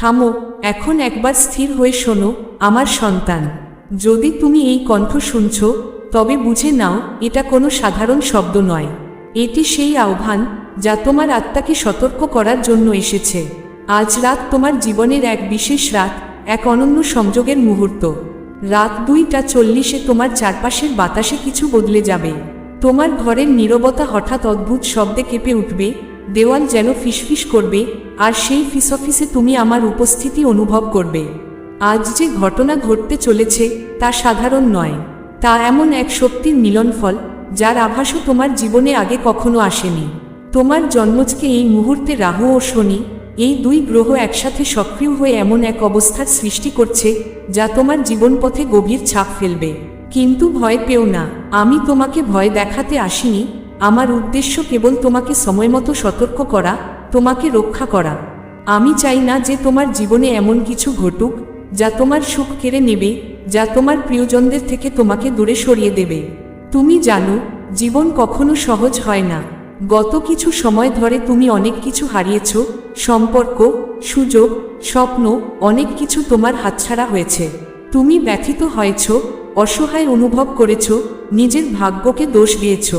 থামো, এখন একবার স্থির হয়ে শোনো, আমার সন্তান। যদি তুমি এই কণ্ঠ শুনছ, তবে বুঝে নাও, এটা কোনো সাধারণ শব্দ নয়। এটি সেই আহ্বান যা তোমার আত্মাকে সতর্ক করার জন্য এসেছে। আজ রাত তোমার জীবনের এক বিশেষ রাত, এক অনন্য সংযোগের মুহূর্ত। রাত দুইটা চল্লিশে তোমার চারপাশের বাতাসে কিছু বদলে যাবে। তোমার ঘরের নীরবতা হঠাৎ অদ্ভুত শব্দে কেঁপে উঠবে দেওয়াল যেন ফিসফিস করবে, আর সেই ফিসফিসে তুমি আমার উপস্থিতি অনুভব করবে। আজ যে ঘটনা ঘটতে চলেছে, তা সাধারণ নয়। তা এমন এক শক্তির মিলনফল, যার আভাসও তোমার জীবনে আগে কখনো আসেনি। তোমার জন্মজকে এই মুহূর্তে রাহু ও শনি, এই দুই গ্রহ একসাথে সক্রিয় হয়ে এমন এক অবস্থার সৃষ্টি করছে, যা তোমার জীবনপথে গভীর ছাপ ফেলবে। কিন্তু ভয় পেও না, আমি তোমাকে ভয় দেখাতে আসিনি আমার উদ্দেশ্য কেবল তোমাকে সময়মতো সতর্ক করা, তোমাকে রক্ষা করা। আমি চাই না যে তোমার জীবনে এমন কিছু ঘটুক, যা তোমার সুখ কেড়ে নেবে, যা তোমার প্রিয়জনদের থেকে তোমাকে দূরে সরিয়ে দেবে। তুমি জানো, জীবন কখনো সহজ হয় না। গত কিছু সময় ধরে তুমি অনেক কিছু হারিয়েছ, সম্পর্ক, সুযোগ, স্বপ্ন, অনেক কিছু তোমার হাতছাড়া হয়েছে। তুমি ব্যথিত হয়েছ, অসহায় অনুভব করেছ, নিজের ভাগ্যকে দোষ দিয়েছ।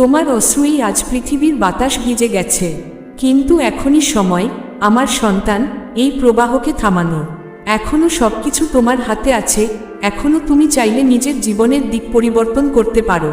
তোমার অশ্রুই আজ পৃথিবীর বাতাস ভিজে গেছে। কিন্তু এখনই সময়, আমার সন্তান, এই প্রবাহকে থামানোর এখনও সবকিছু তোমার হাতে আছে এখনও তুমি চাইলে নিজের জীবনের দিক পরিবর্তন করতে পারো।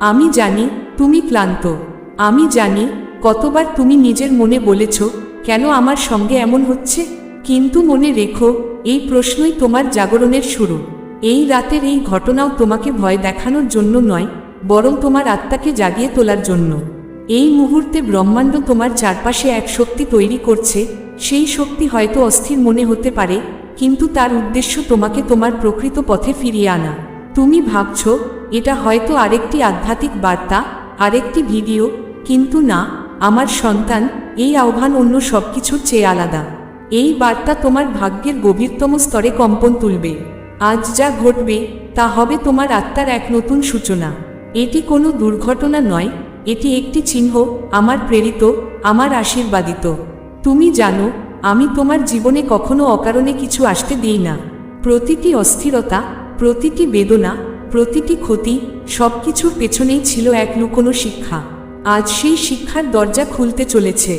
আমি জানি তুমি ক্লান্ত। আমি জানি কতবার তুমি নিজের মনে বলেছ, কেন আমার সঙ্গে এমন হচ্ছে? কিন্তু মনে রেখো, এই প্রশ্নই তোমার জাগরণের শুরু। এই রাতের এই ঘটনাও তোমাকে ভয় দেখানোর জন্য নয় বরং তোমার আত্মাকে জাগিয়ে তোলার জন্য। এই মুহূর্তে ব্রহ্মাণ্ড তোমার চারপাশে এক শক্তি তৈরি করছে, সেই শক্তি হয়তো অস্থির মনে হতে পারে, কিন্তু তার উদ্দেশ্য তোমাকে তোমার প্রকৃত পথে ফিরিয়ে আনা। তুমি ভাবছ, এটা হয়তো আরেকটি আধ্যাত্মিক বার্তা, আরেকটি ভিডিও, কিন্তু না, আমার সন্তান, এই আহ্বান অন্য সবকিছুর চেয়ে আলাদা। এই বার্তা তোমার ভাগ্যের গভীরতম স্তরে কম্পন তুলবে। আজ যা ঘটবে, তা হবে তোমার আত্মার এক নতুন সূচনা। এটি কোনো দুর্ঘটনা নয়, এটি একটি চিহ্ন, আমার প্রেরিত, আমার আশীর্বাদিত। তুমি জানো, আমি তোমার জীবনে কখনো অকারণে কিছু আসতে দিই না। প্রতিটি অস্থিরতা, প্রতিটি বেদনা, প্রতিটি ক্ষতি সব কিছুর পেছনেই ছিল এক লুকোনো শিক্ষা। আজ সেই শিক্ষার দরজা খুলতে চলেছে।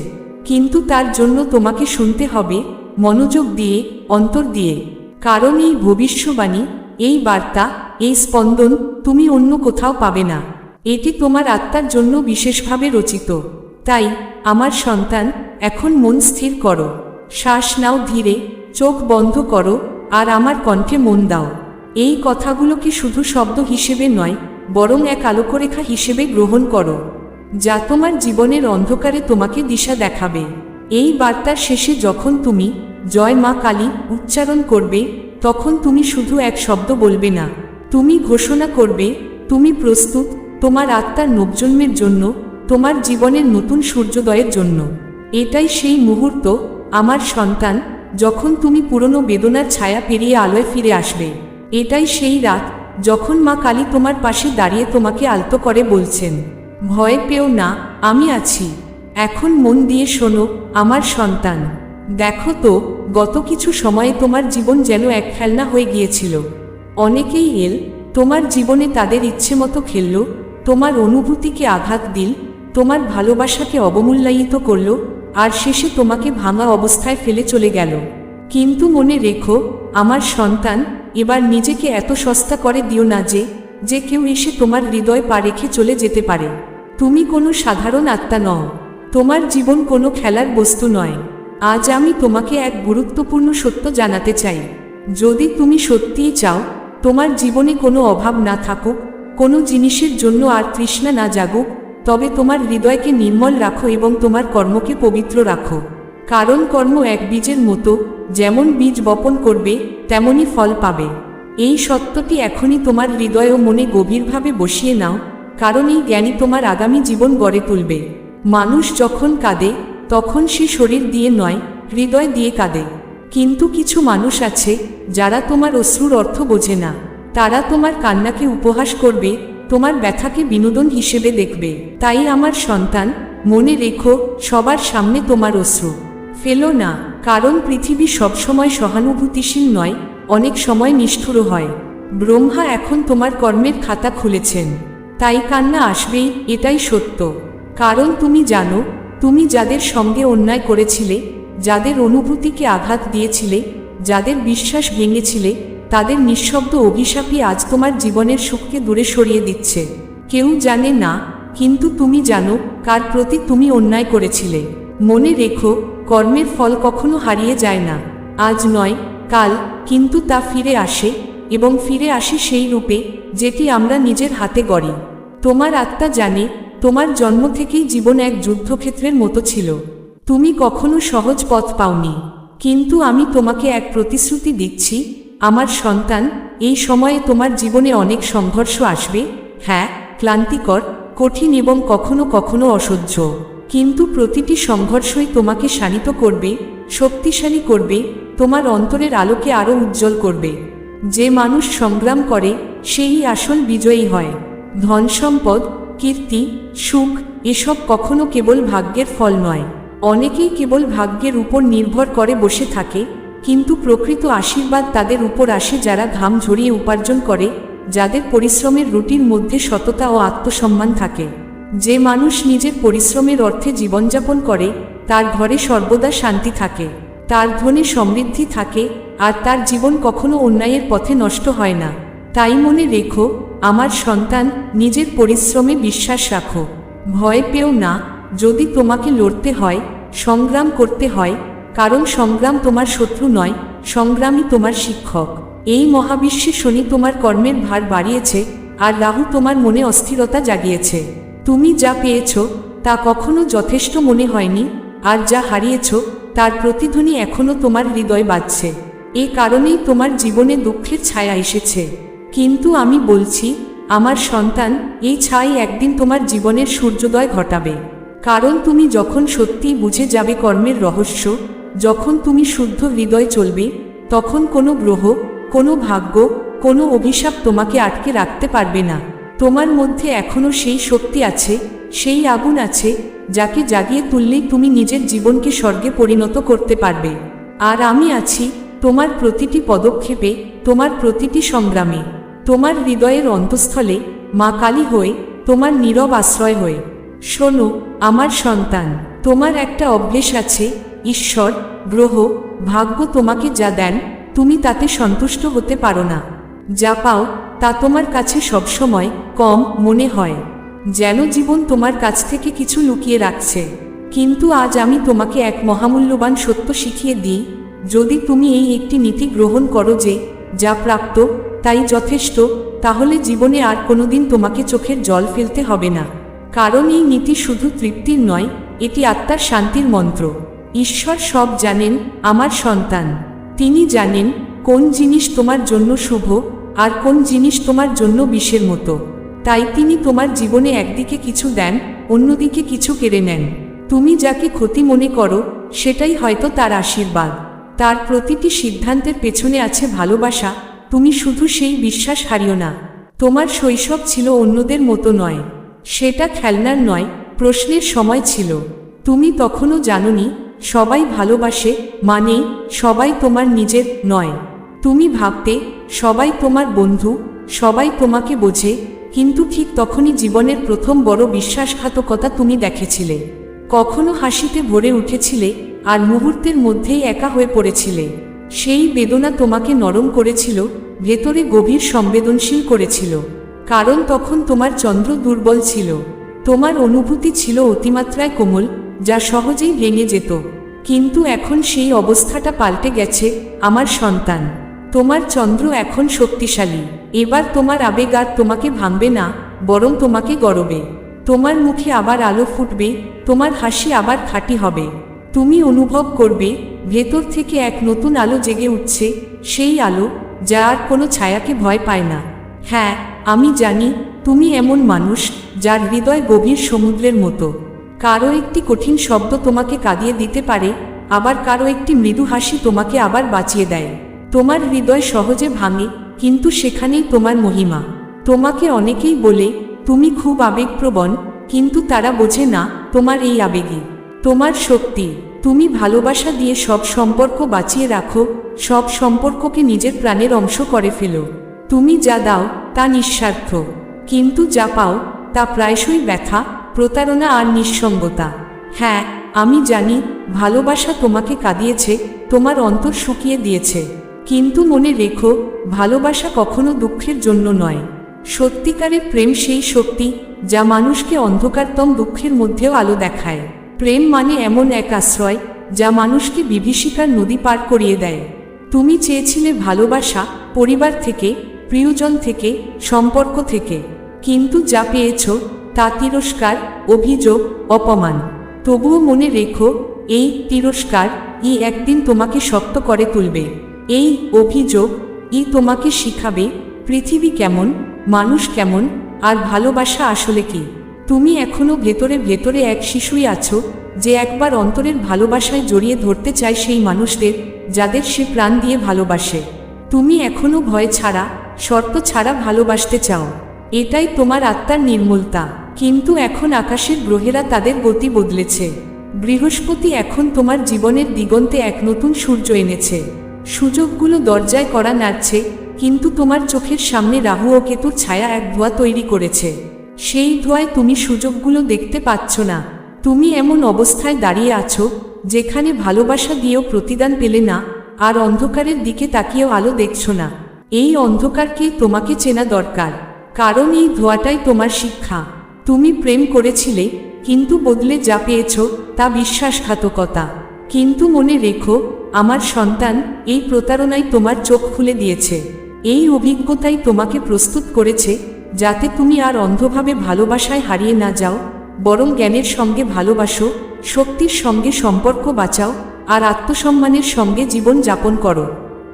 কিন্তু তার জন্য তোমাকে শুনতে হবে, মনোযোগ দিয়ে, অন্তর দিয়ে। কারণ এই ভবিষ্যবাণী, এই বার্তা এই স্পন্দন তুমি অন্য কোথাও পাবে না। এটি তোমার আত্মার জন্য বিশেষভাবে রচিত। তাই, আমার সন্তান, এখন মন স্থির করো। শ্বাস নাও ধীরে, চোখ বন্ধ করো, আর আমার কণ্ঠে মন দাও। এই কথাগুলোকে শুধু শব্দ হিসেবে নয়, বরং এক আলোকরেখা হিসেবে গ্রহণ করো, যা তোমার জীবনের অন্ধকারে তোমাকে দিশা দেখাবে। এই বার্তার শেষে যখন তুমি জয় মা কালী উচ্চারণ করবে, তখন তুমি শুধু এক শব্দ বলবে না। তুমি ঘোষণা করবে, তুমি প্রস্তুত, তোমার আত্মার নবজন্মের জন্য, তোমার জীবনের নতুন সূর্যোদয়ের জন্য। এটাই সেই মুহূর্ত, আমার সন্তান, যখন তুমি পুরনো বেদনার ছায়া পেরিয়ে আলোয় ফিরে আসবে। এটাই সেই রাত, যখন মা কালী তোমার পাশে দাঁড়িয়ে তোমাকে আলতো করে বলছেন, ভয় পেও না, আমি আছি। এখন মন দিয়ে শোনো, আমার সন্তান। দেখো তো, গত কিছু সময়ে তোমার জীবন যেন এক খেলনা হয়ে গিয়েছিল। অনেকেই এল, তোমার জীবনে তাদের ইচ্ছে মতো খেলল, তোমার অনুভূতিকে আঘাত দিল, তোমার ভালোবাসাকে অবমূল্যায়িত করল, আর শেষে তোমাকে ভাঙা অবস্থায় ফেলে চলে গেল। কিন্তু মনে রেখো, আমার সন্তান, এবার নিজেকে এত সস্তা করে দিও না যে যে কেউ এসে তোমার হৃদয় পা রেখে চলে যেতে পারে। তুমি কোনো সাধারণ আত্মা নও, তোমার জীবন কোনো খেলার বস্তু নয়। আজ আমি তোমাকে এক গুরুত্বপূর্ণ সত্য জানাতে চাই। যদি তুমি সত্যিই চাও তোমার জীবনে কোনো অভাব না থাকুক, কোনো জিনিসের জন্য আর তৃষ্ণা না জাগুক, তবে তোমার হৃদয়কে নির্মল রাখো এবং তোমার কর্মকে পবিত্র রাখো। কারণ কর্ম এক বীজের মতো, যেমন বীজ বপন করবে তেমনই ফল পাবে। এই সত্যটি এখনই তোমার হৃদয় ও মনে গভীরভাবে বসিয়ে নাও, কারণ এই জ্ঞানী তোমার আগামী জীবন গড়ে তুলবে। মানুষ যখন কাঁদে, তখন সে শরীর দিয়ে নয়, হৃদয় দিয়ে কাঁদে। কিন্তু কিছু মানুষ আছে, যারা তোমার অশ্রুর অর্থ বোঝে না। তারা তোমার কান্নাকে উপহাস করবে, তোমার ব্যথাকে বিনোদন হিসেবে দেখবে। তাই আমার সন্তান, মনে রেখো, সবার সামনে তোমার অশ্রু। ফেলো না, কারণ পৃথিবী সবসময় সহানুভূতিশীল নয়, অনেক সময় নিষ্ঠুর হয়। ব্রহ্মা এখন তোমার কর্মের খাতা খুলেছেন। তাই কান্না আসবেই, এটাই সত্য। কারণ তুমি জানো, তুমি যাদের সঙ্গে অন্যায় করেছিলে যাদের অনুভূতিকে আঘাত দিয়েছিলে, যাদের বিশ্বাস ভেঙেছিলে, তাদের নিঃশব্দ অভিশাপই আজ তোমার জীবনের সুখকে দূরে সরিয়ে দিচ্ছে। কেউ জানে না, কিন্তু তুমি জানো কার প্রতি তুমি অন্যায় করেছিলে। মনে রেখো, কর্মের ফল কখনো হারিয়ে যায় না। আজ নয়, কাল, কিন্তু তা ফিরে আসে এবং ফিরে আসে সেই রূপে যেটি আমরা নিজের হাতে গড়ি। তোমার আত্মা জানে, তোমার জন্ম থেকেই জীবন এক যুদ্ধক্ষেত্রের মতো ছিল। তুমি কখনো সহজ পথ পাওনি। কিন্তু আমি তোমাকে এক প্রতিশ্রুতি দিচ্ছি, আমার সন্তান, এই সময়ে তোমার জীবনে অনেক সংঘর্ষ আসবে হ্যাঁ ক্লান্তিকর, কঠিন এবং কখনো কখনো অসহ্য। কিন্তু প্রতিটি সংঘর্ষই তোমাকে শানিত করবে, শক্তিশালী করবে, তোমার অন্তরের আলোকে আরও উজ্জ্বল করবে। যে মানুষ সংগ্রাম করে, সেই আসল বিজয়ী হয়। ধন সম্পদ, কীর্তি, সুখ, এসব কখনো কেবল ভাগ্যের ফল নয়। অনেকেই কেবল ভাগ্যের উপর নির্ভর করে বসে থাকে, কিন্তু প্রকৃত আশীর্বাদ তাদের উপর আসে যারা ঘাম ঝরিয়ে উপার্জন করে, যাদের পরিশ্রমের রুটির মধ্যে সততা ও আত্মসম্মান থাকে। যে মানুষ নিজের পরিশ্রমের অর্থে জীবনযাপন করে, তার ঘরে সর্বদা শান্তি থাকে, তার ধনে সমৃদ্ধি থাকে, আর তার জীবন কখনো অন্যায়ের পথে নষ্ট হয় না। তাই মনে রেখো, আমার সন্তান, নিজের পরিশ্রমে বিশ্বাস রাখো। ভয় পেও না যদি তোমাকে লড়তে হয়, সংগ্রাম করতে হয়, কারণ সংগ্রাম তোমার শত্রু নয়, সংগ্রামই তোমার শিক্ষক। এই মহাবিশ্বে শনি তোমার কর্মের ভার বাড়িয়েছে, আর রাহু তোমার মনে অস্থিরতা জাগিয়েছে। তুমি যা পেয়েছ, তা কখনো যথেষ্ট মনে হয়নি, আর যা হারিয়েছ, তার প্রতিধ্বনি এখনও তোমার হৃদয় বাজছে এ কারণেই তোমার জীবনে দুঃখের ছায়া এসেছে। কিন্তু আমি বলছি, আমার সন্তান, এই ছাই একদিন তোমার জীবনের সূর্যোদয় ঘটাবে। কারণ তুমি যখন সত্যিই বুঝে যাবে কর্মের রহস্য, যখন তুমি শুদ্ধ হৃদয় চলবে, তখন কোনো গ্রহ, কোনো ভাগ্য, কোনো অভিশাপ তোমাকে আটকে রাখতে পারবে না। তোমার মধ্যে এখনও সেই শক্তি আছে, সেই আগুন আছে, যাকে জাগিয়ে তুললেই তুমি নিজের জীবনকে স্বর্গে পরিণত করতে পারবে। আর আমি আছি তোমার প্রতিটি পদক্ষেপে, তোমার প্রতিটি সংগ্রামে। তোমার হৃদয়ের অন্তঃস্থলে মা কালী হয়ে তোমার নীরব আশ্রয় হয়ে। শোনো, আমার সন্তান, তোমার একটা অভ্যেস আছে, ঈশ্বর, গ্রহ, ভাগ্য তোমাকে যা দেন, তুমি তাতে সন্তুষ্ট হতে পারো না। যা পাও, তা তোমার কাছে সবসময় কম মনে হয়, যেন জীবন তোমার কাছ থেকে কিছু লুকিয়ে রাখছে। কিন্তু আজ আমি তোমাকে এক মহামূল্যবান সত্য শিখিয়ে দিই, যদি তুমি এই একটি নীতি গ্রহণ করো যে, যা প্রাপ্ত, তাই যথেষ্ট, তাহলে জীবনে আর কোনোদিন তোমাকে চোখের জল ফেলতে হবে না। কারণ এই নীতি শুধু তৃপ্তির নয়, এটি আত্মার শান্তির মন্ত্র। ঈশ্বর সব জানেন, আমার সন্তান। তিনি জানেন, কোন জিনিস তোমার জন্য শুভ, আর কোন জিনিস তোমার জন্য বিষের মতো। তাই তিনি তোমার জীবনে একদিকে কিছু দেন, অন্যদিকে কিছু কেড়ে নেন। তুমি যাকে ক্ষতি মনে করো, সেটাই হয়তো তার আশীর্বাদ। তার প্রতিটি সিদ্ধান্তের পেছনে আছে ভালোবাসা, তুমি শুধু সেই বিশ্বাস হারিও না। তোমার শৈশব ছিল অন্যদের মতো নয়। সেটা খেলনার নয়, প্রশ্নের সময় ছিল। তুমি তখনও জাননি, সবাই ভালোবাসে মানে সবাই তোমার নিজের নয়। তুমি ভাবতে, সবাই তোমার বন্ধু, সবাই তোমাকে বোঝে, কিন্তু ঠিক তখনই জীবনের প্রথম বড় বিশ্বাসঘাতকতা তুমি দেখেছিলে। কখনো হাসিতে ভরে উঠেছিলে, আর মুহূর্তের মধ্যেই একা হয়ে পড়েছিলে। সেই বেদনা তোমাকে নরম করেছিল, ভেতরে গভীর সংবেদনশীল করেছিল। কারণ তখন তোমার চন্দ্র দুর্বল ছিল। তোমার অনুভূতি ছিল অতিমাত্রায় কোমল, যা সহজেই ভেঙে যেত। কিন্তু এখন সেই অবস্থাটা পাল্টে গেছে, আমার সন্তান। তোমার চন্দ্র এখন শক্তিশালী। এবার তোমার আবেগ আর তোমাকে ভাঙবে না, বরং তোমাকে গরবে তোমার মুখে আবার আলো ফুটবে, তোমার হাসি আবার খাঁটি হবে। তুমি অনুভব করবে, ভেতর থেকে এক নতুন আলো জেগে উঠছে, সেই আলো, যা আর কোনো ছায়াকে ভয় পায় না। হ্যাঁ আমি জানি তুমি এমন মানুষ যার হৃদয় গভীর সমুদ্রের মতো। কারও একটি কঠিন শব্দ তোমাকে কাঁদিয়ে দিতে পারে, আবার কারও একটি মৃদু হাসি তোমাকে আবার বাঁচিয়ে দেয়। তোমার হৃদয় সহজে ভাঙে, কিন্তু সেখানেই তোমার মহিমা। তোমাকে অনেকেই বলে, তুমি খুব আবেগপ্রবণ, কিন্তু তারা বোঝে না তোমার এই আবেগই তোমার শক্তি, তুমি ভালোবাসা দিয়ে সব সম্পর্ক বাঁচিয়ে রাখো, সব সম্পর্ককে নিজের প্রাণের অংশ করে ফেলো। তুমি যা দাও তা নিঃস্বার্থ। কিন্তু যা পাও, তা প্রায়শই ব্যথা, প্রতারণা আর নিঃসঙ্গতা। হ্যাঁ আমি জানি ভালোবাসা তোমাকে কাঁদিয়েছে, তোমার অন্তর শুকিয়ে দিয়েছে। কিন্তু মনে রেখো, ভালোবাসা কখনো দুঃখের জন্য নয়। সত্যিকারের প্রেম সেই শক্তি, যা মানুষকে অন্ধকারতম দুঃখের মধ্যেও আলো দেখায়। প্রেম মানে এমন এক আশ্রয়, যা মানুষকে বিভীষিকার নদী পার করিয়ে দেয়। তুমি চেয়েছিলে ভালোবাসা, পরিবার থেকে প্রিয়জন থেকে, সম্পর্ক থেকে। কিন্তু যা পেয়েছ, তা তিরস্কার, অভিযোগ, অপমান। তবুও মনে রেখো, এই তিরস্কার ই একদিন তোমাকে শক্ত করে তুলবে। এই অভিযোগ ই তোমাকে শিখাবে পৃথিবী কেমন, মানুষ কেমন, আর ভালোবাসা আসলে কি। তুমি এখনও ভেতরে ভেতরে এক শিশুই আছো, যে একবার অন্তরের ভালোবাসায় জড়িয়ে ধরতে চায় সেই মানুষদের, যাদের সে প্রাণ দিয়ে ভালোবাসে। তুমি এখনও ভয় ছাড়া শর্ত ছাড়া ভালোবাসতে চাও। এটাই তোমার আত্মার নির্মূলতা। কিন্তু এখন আকাশের গ্রহেরা তাদের গতি বদলেছে। বৃহস্পতি এখন তোমার জীবনের দিগন্তে এক নতুন সূর্য এনেছে। সুযোগগুলো দরজায় করা নাড়ছে, কিন্তু তোমার চোখের সামনে রাহু ও কেতুর ছায়া এক ধোয়া তৈরি করেছে। সেই ধোয়ায় তুমি সুযোগগুলো দেখতে পাচ্ছ না। তুমি এমন অবস্থায় দাঁড়িয়ে আছো, যেখানে ভালোবাসা দিয়েও প্রতিদান পেলে না, আর অন্ধকারের দিকে তাকিয়েও আলো দেখছ না। এই অন্ধকারকে তোমাকে চেনা দরকার, কারণ এই ধোয়াটাই তোমার শিক্ষা। তুমি প্রেম করেছিলে, কিন্তু বদলে যা পেয়েছ তা বিশ্বাসঘাতকতা। কিন্তু মনে রেখো, আমার সন্তান এই প্রতারণায় তোমার চোখ খুলে দিয়েছে। এই অভিজ্ঞতাই তোমাকে প্রস্তুত করেছে, যাতে তুমি আর অন্ধভাবে ভালোবাসায় হারিয়ে না যাও, বরং জ্ঞানের সঙ্গে ভালোবাসো, শক্তির সঙ্গে সম্পর্ক বাঁচাও, আর আত্মসম্মানের সঙ্গে জীবন যাপন করো।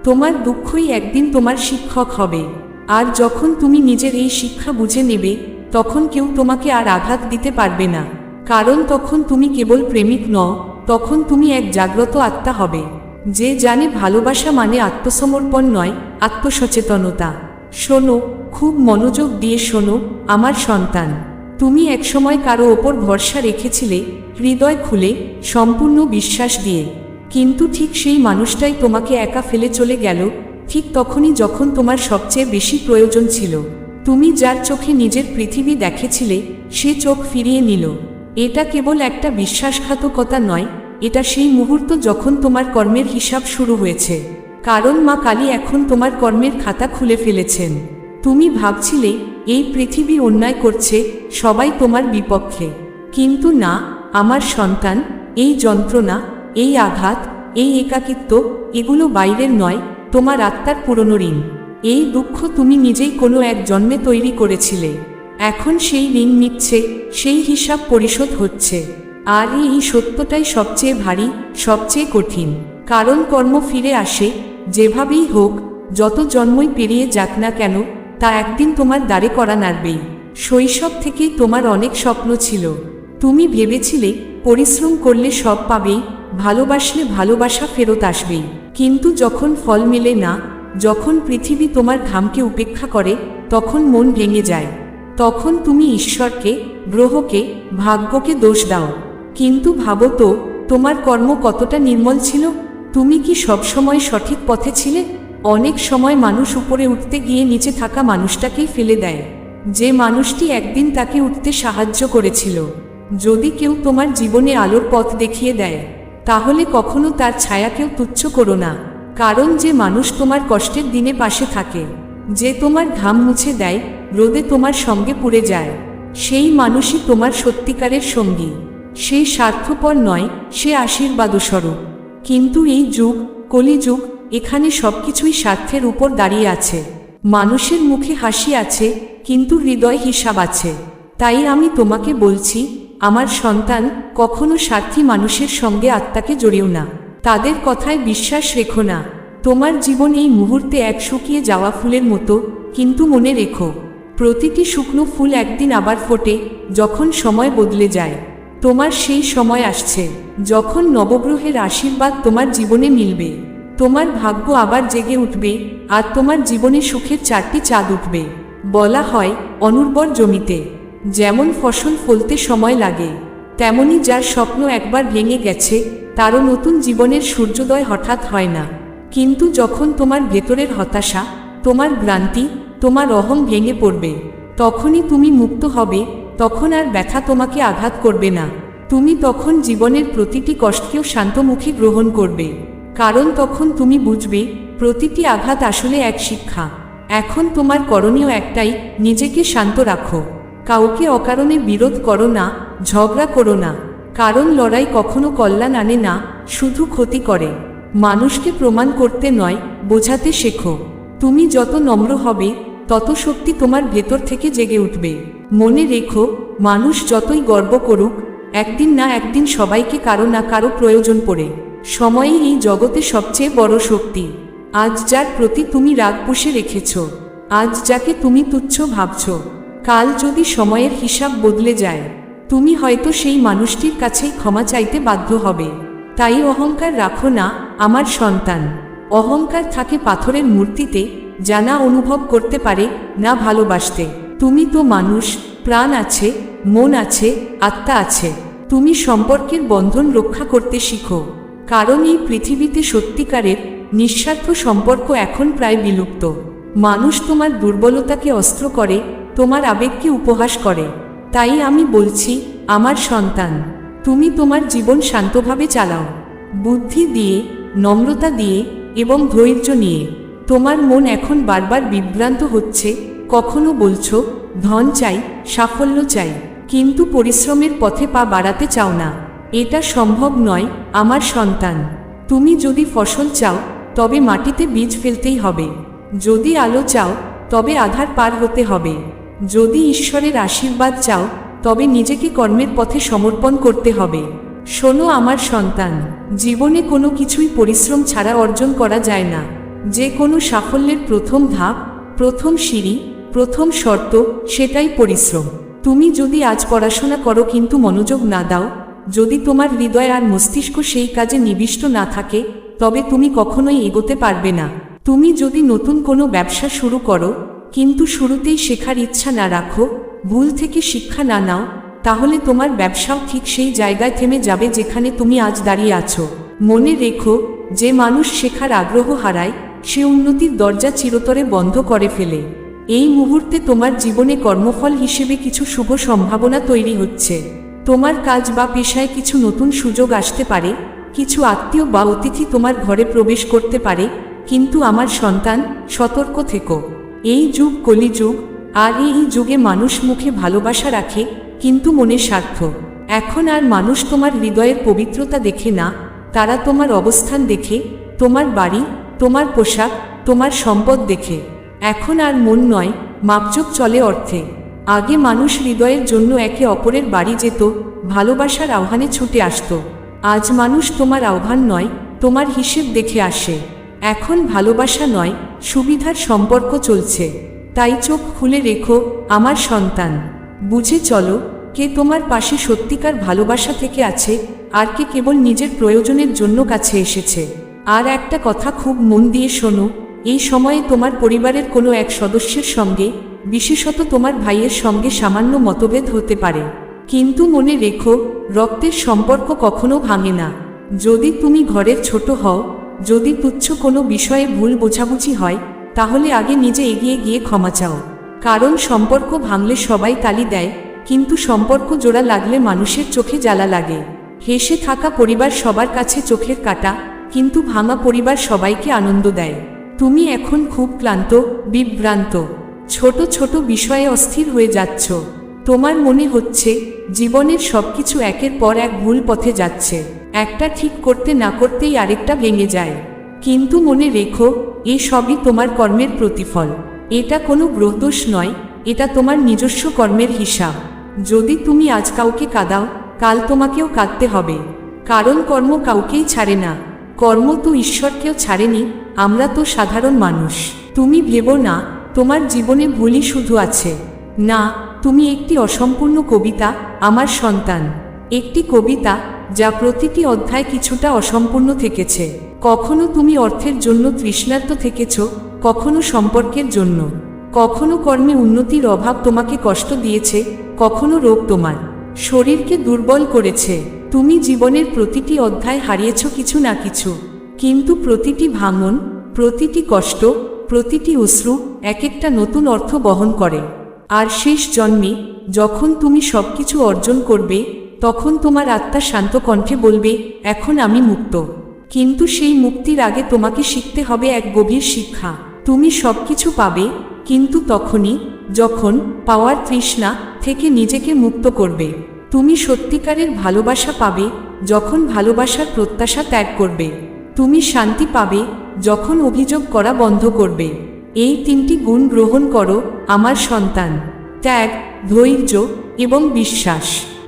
তোমার দুঃখই একদিন তোমার শিক্ষক হবে। আর যখন তুমি নিজের এই শিক্ষা বুঝে নেবে, তখন কেউ তোমাকে আর আঘাত দিতে পারবে না। কারণ তখন তুমি কেবল প্রেমিক নও, তখন তুমি এক জাগ্রত আত্মা হবে। যে জানে ভালোবাসা মানে আত্মসমর্পণ নয়, আত্মসচেতনতা। শোনো, খুব মনোযোগ দিয়ে শোনো, আমার সন্তান। তুমি একসময় কারও ওপর ভরসা রেখেছিলে, হৃদয় খুলে, সম্পূর্ণ বিশ্বাস দিয়ে। কিন্তু ঠিক সেই মানুষটাই তোমাকে একা ফেলে চলে গেল, ঠিক তখনই যখন তোমার সবচেয়ে বেশি প্রয়োজন ছিল। তুমি যার চোখে নিজের পৃথিবী দেখেছিলে, সে চোখ ফিরিয়ে নিল। এটা কেবল একটা বিশ্বাসঘাতকতা নয়, এটা সেই মুহূর্ত যখন তোমার কর্মের হিসাব শুরু হয়েছে। কারণ মা কালী এখন তোমার কর্মের খাতা খুলে ফেলেছেন। তুমি ভাবছিলে, এই পৃথিবী অন্যায় করছে, সবাই তোমার বিপক্ষে। কিন্তু না, আমার সন্তান, এই যন্ত্রণা এই আঘাত, এই একাকিত্ব, এগুলো বাইরের নয়, তোমার আত্মার পুরনো ঋণ। এই দুঃখ তুমি নিজেই কোনো এক জন্মে তৈরি করেছিলে। এখন সেই ঋণ নিচ্ছে, সেই হিসাব পরিশোধ হচ্ছে। আর এই সত্যটাই সবচেয়ে ভারী, সবচেয়ে কঠিন। কারণ কর্ম ফিরে আসে, যেভাবেই হোক, যত জন্মই পেরিয়ে যাক না কেন, তা একদিন তোমার দ্বারে করা নাড়বেই। শৈশব থেকেই তোমার অনেক স্বপ্ন ছিল। তুমি ভেবেছিলে, পরিশ্রম করলে সব পাবেই ভালোবাসলে ভালোবাসা ফেরত আসবেই। কিন্তু যখন ফল মেলে না, যখন পৃথিবী তোমার ঘামকে উপেক্ষা করে, তখন মন ভেঙে যায়। তখন তুমি ঈশ্বরকে, গ্রহকে, ভাগ্যকে দোষ দাও। কিন্তু ভাবো তো, তোমার কর্ম কতটা নির্মল ছিল? তুমি কি সবসময় সঠিক পথে ছিলে? অনেক সময় মানুষ উপরে উঠতে গিয়ে নিচে থাকা মানুষটাকেই ফেলে দেয়। যে মানুষটি একদিন তাকে উঠতে সাহায্য করেছিল। যদি কেউ তোমার জীবনে আলোর পথ দেখিয়ে দেয় তাহলে কখনো তার ছায়াকেও তুচ্ছ করো না। কারণ যে মানুষ তোমার কষ্টের দিনে পাশে থাকে, যে তোমার ঘাম মুছে দেয়, রোদে তোমার সঙ্গে পুড়ে যায়, সেই মানুষই তোমার সত্যিকারের সঙ্গী। সেই স্বার্থপর নয়, সে আশীর্বাদস্বরূপ। কিন্তু এই যুগ, কলিযুগ, এখানে সবকিছুই স্বার্থের উপর দাঁড়িয়ে আছে। মানুষের মুখে হাসি আছে, কিন্তু হৃদয় হিসাব আছে। তাই আমি তোমাকে বলছি আমার সন্তান কখনো স্বার্থী মানুষের সঙ্গে আত্মাকে জড়িও না। তাদের কথায় বিশ্বাস রেখো না। তোমার জীবন এই মুহূর্তে এক শুকিয়ে যাওয়া ফুলের মতো, কিন্তু মনে রেখো, প্রতিটি শুকনো ফুল একদিন আবার ফোটে, যখন সময় বদলে যায়। তোমার সেই সময় আসছে, যখন নবগ্রহের আশীর্বাদ তোমার জীবনে মিলবে। তোমার ভাগ্য আবার জেগে উঠবে, আর তোমার জীবনে সুখের চারটি চাঁদ উঠবে। বলা হয়, অনুর্বর জমিতে। যেমন ফসল ফলতে সময় লাগে, তেমনি যার স্বপ্ন একবার ভেঙে গেছে, তারও নতুন জীবনের সূর্যোদয় হঠাৎ হয় না। কিন্তু যখন তোমার ভেতরের হতাশা, তোমার ভ্রান্তি, তোমার অহং ভেঙে পড়বে, তখনই তুমি মুক্ত হবে, তখন আর ব্যথা তোমাকে আঘাত করবে না। তুমি তখন জীবনের প্রতিটি কষ্টকেও শান্তমুখী গ্রহণ করবে। কারণ তখন তুমি বুঝবে, প্রতিটি আঘাত আসলে এক শিক্ষা। এখন তোমার করণীয় একটাই, নিজেকে শান্ত রাখো। কাউকে অকারণে বিরোধ করো না, ঝগড়া করো না। কারণ লড়াই কখনো কল্যাণ আনে না, শুধু ক্ষতি করে। মানুষকে প্রমাণ করতে নয়, বোঝাতে শেখো। তুমি যত নম্র হবে, তত শক্তি তোমার ভেতর থেকে জেগে উঠবে। মনে রেখো, মানুষ যতই গর্ব করুক, একদিন না একদিন সবাইকে কারও না কারও প্রয়োজন পড়ে। সময়ই এই জগতে সবচেয়ে বড় শক্তি। আজ যার প্রতি তুমি রাগ পুষে রেখেছ। আজ যাকে তুমি তুচ্ছ ভাবছ। কাল যদি সময়ের হিসাব বদলে যায়, তুমি হয়তো সেই মানুষটির কাছেই ক্ষমা চাইতে বাধ্য হবে। তাই অহংকার রাখো না, আমার সন্তান। অহংকার থাকে পাথরের মূর্তিতে, জানা অনুভব করতে পারে, না ভালোবাসতে। তুমি তো মানুষ, প্রাণ আছে, মন আছে, আত্মা আছে। তুমি সম্পর্কের বন্ধন রক্ষা করতে শিখো। কারণ এই পৃথিবীতে সত্যিকারের, নিঃস্বার্থ সম্পর্ক এখন প্রায় বিলুপ্ত। মানুষ তোমার দুর্বলতাকে অস্ত্র করে তোমার আবেগকে উপহাস করে? তাই আমি বলছি, আমার সন্তান, তুমি তোমার জীবন শান্তভাবে চালাও। বুদ্ধি দিয়ে, নম্রতা দিয়ে এবং ধৈর্য নিয়ে। তোমার মন এখন বারবার বিভ্রান্ত হচ্ছে, কখনো বলছো, ধন চাই, সাফল্য চাই, কিন্তু পরিশ্রমের পথে পা বাড়াতে চাও না। এটা সম্ভব নয়, আমার সন্তান। তুমি যদি ফসল চাও, তবে মাটিতে বীজ ফেলতেই হবে। যদি আলো চাও, তবে আধার পার হতে হবে। যদি ঈশ্বরের আশীর্বাদ চাও, তবে নিজেকে কর্মের পথে সমর্পণ করতে হবে। শোনো আমার সন্তান, জীবনে কোনো কিছুই পরিশ্রম ছাড়া অর্জন করা যায় না। যে কোনো সাফল্যের প্রথম ধাপ, প্রথম সিঁড়ি, প্রথম শর্ত, সেটাই পরিশ্রম। তুমি যদি আজ পড়াশোনা করো কিন্তু মনোযোগ না দাও, যদি তোমার হৃদয় আর মস্তিষ্ক সেই কাজে নিবিষ্ট না থাকে, তবে তুমি কখনোই এগোতে পারবে না। তুমি যদি নতুন কোনো ব্যবসা শুরু করো কিন্তু শুরুতেই শেখার ইচ্ছা না রাখো, ভুল থেকে শিক্ষা না নাও, তাহলে তোমার ব্যবসাও ঠিক সেই জায়গায় থেমে যাবে যেখানে তুমি আজ দাঁড়িয়ে আছো। মনে রেখো, যে মানুষ শেখার আগ্রহ হারায়, সে উন্নতির দরজা চিরতরে বন্ধ করে ফেলে। এই মুহূর্তে তোমার জীবনে কর্মফল হিসেবে কিছু শুভ সম্ভাবনা তৈরি হচ্ছে। তোমার কাজ বা পেশায় কিছু নতুন সুযোগ আসতে পারে, কিছু আত্মীয় বা অতিথি তোমার ঘরে প্রবেশ করতে পারে, কিন্তু আমার সন্তান, সতর্ক থেকো। এই যুগ কলিযুগ আর এই যুগে মানুষ মুখে ভালোবাসা রাখে, কিন্তু মনে স্বার্থ। এখন আর মানুষ তোমার হৃদয়ের পবিত্রতা দেখে না, তারা তোমার অবস্থান দেখে, তোমার বাড়ি, তোমার পোশাক, তোমার সম্পদ দেখে। এখন আর মন নয় মাপচুপ চলে অর্থে। আগে মানুষ হৃদয়ের জন্য একে অপরের বাড়ি যেত, ভালোবাসার আহ্বানে ছুটে আসত। আজ মানুষ তোমার আহ্বান নয়, তোমার হিসেব দেখে আসে। এখন ভালোবাসা নয়, সুবিধার সম্পর্ক চলছে। তাই চোখ খুলে রেখো, আমার সন্তান। বুঝে চলো, কে তোমার পাশে সত্যিকার ভালোবাসা থেকে আছে, আর কে কেবল নিজের প্রয়োজনের জন্য কাছে এসেছে। আর একটা কথা খুব মন দিয়ে শোনো, এই সময়ে তোমার পরিবারের কোনো এক সদস্যের সঙ্গে, বিশেষত তোমার ভাইয়ের সঙ্গে সামান্য মতভেদ হতে পারে। কিন্তু মনে রেখো, রক্তের সম্পর্ক কখনো ভাঙে না। যদি তুমি ঘরের ছোট হও যদি তুচ্ছ কোনো বিষয়ে ভুল বোঝাবুঝি হয়, তাহলে আগে নিজে এগিয়ে গিয়ে ক্ষমা চাও। কারণ সম্পর্ক ভাঙলে সবাই তালি দেয়, কিন্তু সম্পর্ক জোড়া লাগলে মানুষের চোখে জ্বালা লাগে। হেসে থাকা পরিবার সবার কাছে চোখের কাটা, কিন্তু ভাঙা পরিবার সবাইকে আনন্দ দেয়। তুমি এখন খুব ক্লান্ত, বিভ্রান্ত। ছোট ছোট বিষয়ে অস্থির হয়ে যাচ্ছ। তোমার মনে হচ্ছে, জীবনের সবকিছু একের পর এক ভুল পথে যাচ্ছে। একটা ঠিক করতে না করতেই আরেকটা ভেঙে যায়। কিন্তু মনে রেখো, এ সবই তোমার কর্মের প্রতিফল। এটা কোনো গ্রহদোষ নয়, এটা তোমার নিজস্ব কর্মের হিসাব। যদি তুমি আজ কাউকে কাঁদাও, কাল তোমাকেও কাঁদতে হবে। কারণ কর্ম কাউকেই ছাড়ে না। কর্ম তো ঈশ্বরকেও ছাড়েনি, আমরা তো সাধারণ মানুষ। তুমি ভেবো না, তোমার জীবনে ভুলই শুধু আছে। না, তুমি একটি অসম্পূর্ণ কবিতা, আমার সন্তান। একটি কবিতা যা প্রতিটি অধ্যায় কিছুটা অসম্পূর্ণ থেকেছে। কখনো তুমি অর্থের জন্য তৃষ্ণার্ত থেকেছ, কখনো সম্পর্কের জন্য। কখনো কর্মে উন্নতির অভাব তোমাকে কষ্ট দিয়েছে, কখনো রোগ তোমার। শরীরকে দুর্বল করেছে, তুমি জীবনের প্রতিটি অধ্যায় হারিয়েছ কিছু না কিছু। কিন্তু প্রতিটি ভাঙন, প্রতিটি কষ্ট, প্রতিটি অশ্রু এক একটা নতুন অর্থ বহন করে। আর শেষ জন্মে, যখন তুমি সবকিছু অর্জন করবে তখন তোমার আত্মা শান্ত কণ্ঠে বলবে, এখন আমি মুক্ত। কিন্তু সেই মুক্তির আগে তোমাকে শিখতে হবে এক গভীর শিক্ষা। তুমি সবকিছু পাবে, কিন্তু তখনই যখন পাওয়ার তৃষ্ণা থেকে নিজেকে মুক্ত করবে, তুমি সত্যিকারের ভালোবাসা পাবে, যখন ভালোবাসার প্রত্যাশা ত্যাগ করবে। তুমি শান্তি পাবে, যখন অভিযোগ করা বন্ধ করবে। এই তিনটি গুণ গ্রহণ করো, আমার সন্তান। ত্যাগ, ধৈর্য এবং বিশ্বাস।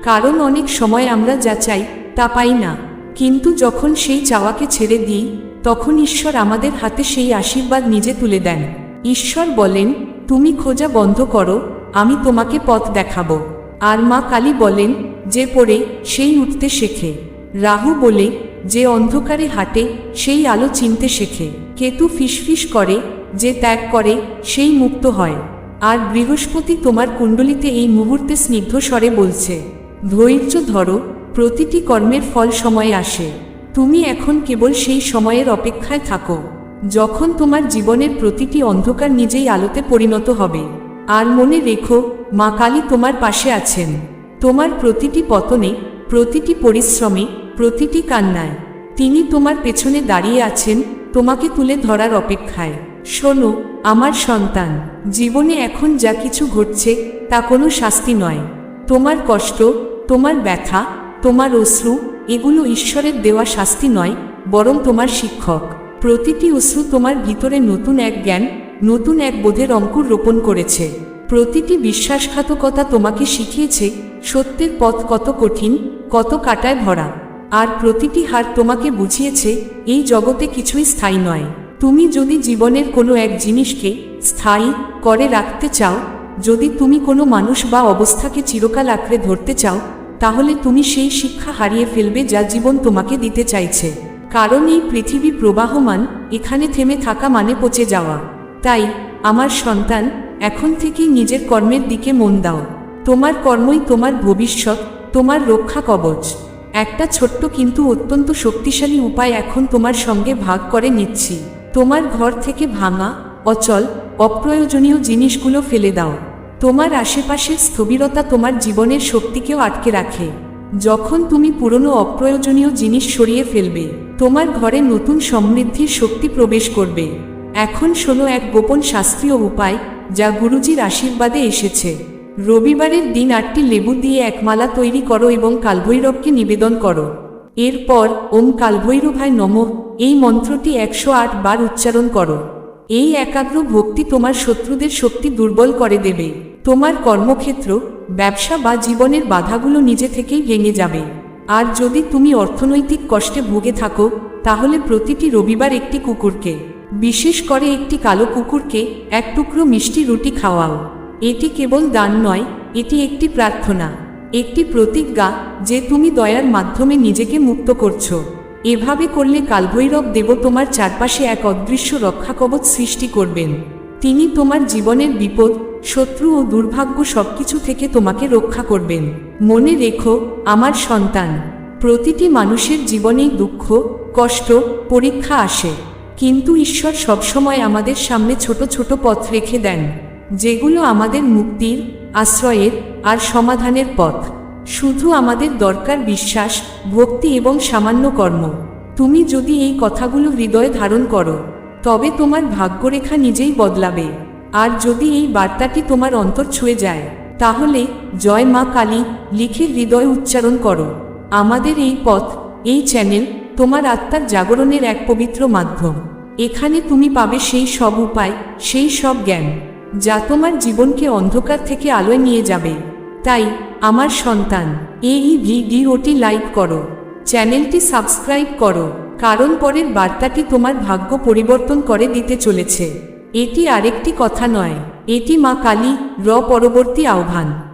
কারণ অনেক সময় আমরা যা চাই, তা পাই না। কিন্তু যখন সেই চাওয়াকে ছেড়ে দিই, তখন ঈশ্বর আমাদের হাতে সেই আশীর্বাদ নিজে তুলে দেন। ঈশ্বর বলেন, তুমি খোঁজা বন্ধ করো, আমি তোমাকে পথ দেখাবো। আর মা কালী বলেন, যে পড়ে, সেই উঠতে শেখে। রাহু বলে, যে অন্ধকারে হাঁটে, সেই আলো চিনতে শেখে। কেতু ফিসফিস করে, যে ত্যাগ করে, সেই মুক্ত হয়। আর বৃহস্পতি তোমার কুণ্ডলিতে এই মুহূর্তে স্নিগ্ধ স্বরে বলছে ধৈর্য ধরো, প্রতিটি কর্মের ফল সময়ে আসে। তুমি এখন কেবল সেই সময়ের অপেক্ষায় থাকো, যখন তোমার জীবনের প্রতিটি অন্ধকার নিজেই আলোতে পরিণত হবে। আর মনে রেখো, মা কালী তোমার পাশে আছেন। তোমার প্রতিটি পতনে, প্রতিটি পরিশ্রমে, প্রতিটি কান্নায়। তিনি তোমার পেছনে দাঁড়িয়ে আছেন, তোমাকে তুলে ধরার অপেক্ষায়। শোনো, আমার সন্তান, জীবনে এখন যা কিছু ঘটছে, তা কোনো শাস্তি নয়। তোমার কষ্ট, তোমার ব্যথা, তোমার অশ্রু, এগুলো ঈশ্বরের দেওয়া শাস্তি নয়, বরং তোমার শিক্ষক। প্রতিটি অশ্রু তোমার ভিতরে নতুন এক জ্ঞান, নতুন এক বোধের অঙ্কুর রোপণ করেছে। প্রতিটি বিশ্বাসঘাতকতা তোমাকে শিখিয়েছে, সত্যের পথ কত কঠিন, কত কাটায় ভরা। আর প্রতিটি হার তোমাকে বুঝিয়েছে, এই জগতে কিছুই স্থায়ী নয়। তুমি যদি জীবনের কোনো এক জিনিসকে স্থায়ী করে রাখতে চাও যদি তুমি কোনো মানুষ বা অবস্থাকে চিরকাল আঁকড়ে ধরতে চাও, তাহলে তুমি সেই শিক্ষা হারিয়ে ফেলবে যা জীবন তোমাকে দিতে চাইছে। কারণ এই পৃথিবী প্রবাহমান, এখানে থেমে থাকা মানে পচে যাওয়া। তাই, আমার সন্তান, এখন থেকেই নিজের কর্মের দিকে মন দাও। তোমার কর্মই তোমার ভবিষ্যৎ, তোমার রক্ষা কবচ। একটা ছোট্ট কিন্তু অত্যন্ত শক্তিশালী উপায় এখন তোমার সঙ্গে ভাগ করে নিচ্ছি। তোমার ঘর থেকে ভাঙা, অচল, অপ্রয়োজনীয় জিনিসগুলো ফেলে দাও। তোমার আশেপাশের স্থবিরতা তোমার জীবনের শক্তিকেও আটকে রাখে। যখন তুমি পুরনো অপ্রয়োজনীয় জিনিস সরিয়ে ফেলবে, তোমার ঘরে নতুন সমৃদ্ধির শক্তি প্রবেশ করবে। এখন শোনো এক গোপন শাস্ত্রীয় উপায়, যা গুরুজির আশীর্বাদে এসেছে। রবিবারের দিন আটটি লেবু দিয়ে একমালা তৈরি করো এবং কালভৈরবকে নিবেদন করো। এরপর, ওম কালভৈরভায় নম, এই মন্ত্রটি একশো আট বার উচ্চারণ করো। এই একাগ্র ভক্তি তোমার শত্রুদের শক্তি দুর্বল করে দেবে। তোমার কর্মক্ষেত্র, ব্যবসা বা জীবনের বাধাগুলো নিজে থেকেই ভেঙে যাবে। আর যদি তুমি অর্থনৈতিক কষ্টে ভুগে থাকো, তাহলে প্রতিটি রবিবার একটি কুকুরকে, বিশেষ করে একটি কালো কুকুরকে, এক টুকরো মিষ্টি রুটি খাওয়াও। এটি কেবল দান নয়, এটি একটি প্রার্থনা, একটি প্রতিজ্ঞা যে তুমি দয়ার মাধ্যমে নিজেকে মুক্ত করছ। এভাবে করলে কালভৈরব দেব তোমার চারপাশে এক অদৃশ্য রক্ষাকবচ সৃষ্টি করবেন। তিনি তোমার জীবনের বিপদ, শত্রু ও দুর্ভাগ্য সবকিছু থেকে তোমাকে রক্ষা করবেন। মনে রেখো, আমার সন্তান, প্রতিটি মানুষের জীবনেই দুঃখ, কষ্ট, পরীক্ষা আসে। কিন্তু ঈশ্বর সবসময় আমাদের সামনে ছোট ছোট পথ রেখে দেন, যেগুলো আমাদের মুক্তির, আশ্রয়ের আর সমাধানের পথ। শুধু আমাদের দরকার বিশ্বাস, ভক্তি এবং সামান্য কর্ম। তুমি যদি এই কথাগুলো হৃদয়ে ধারণ করো তবে তোমার ভাগ্যরেখা নিজেই বদলাবে। আর যদি এই বার্তাটি তোমার অন্তর ছুঁয়ে যায়, তাহলে জয় মা কালী লিখে হৃদয় উচ্চারণ করো। আমাদের এই পথ, এই চ্যানেল তোমার আত্মার জাগরণের এক পবিত্র মাধ্যম। এখানে তুমি পাবে সেই সব উপায়, সেই সব জ্ঞান, যা তোমার জীবনকে অন্ধকার থেকে আলোয় নিয়ে যাবে। তাই, আমার সন্তান, এই ভিডিওটি লাইক করো, চ্যানেলটি সাবস্ক্রাইব করো। কারণ পরের বার্তাটি তোমার ভাগ্য পরিবর্তন করে দিতে চলেছে। এটি আরেকটি কথা নয়। এটি মা কালী র পরবর্তী আহ্বান।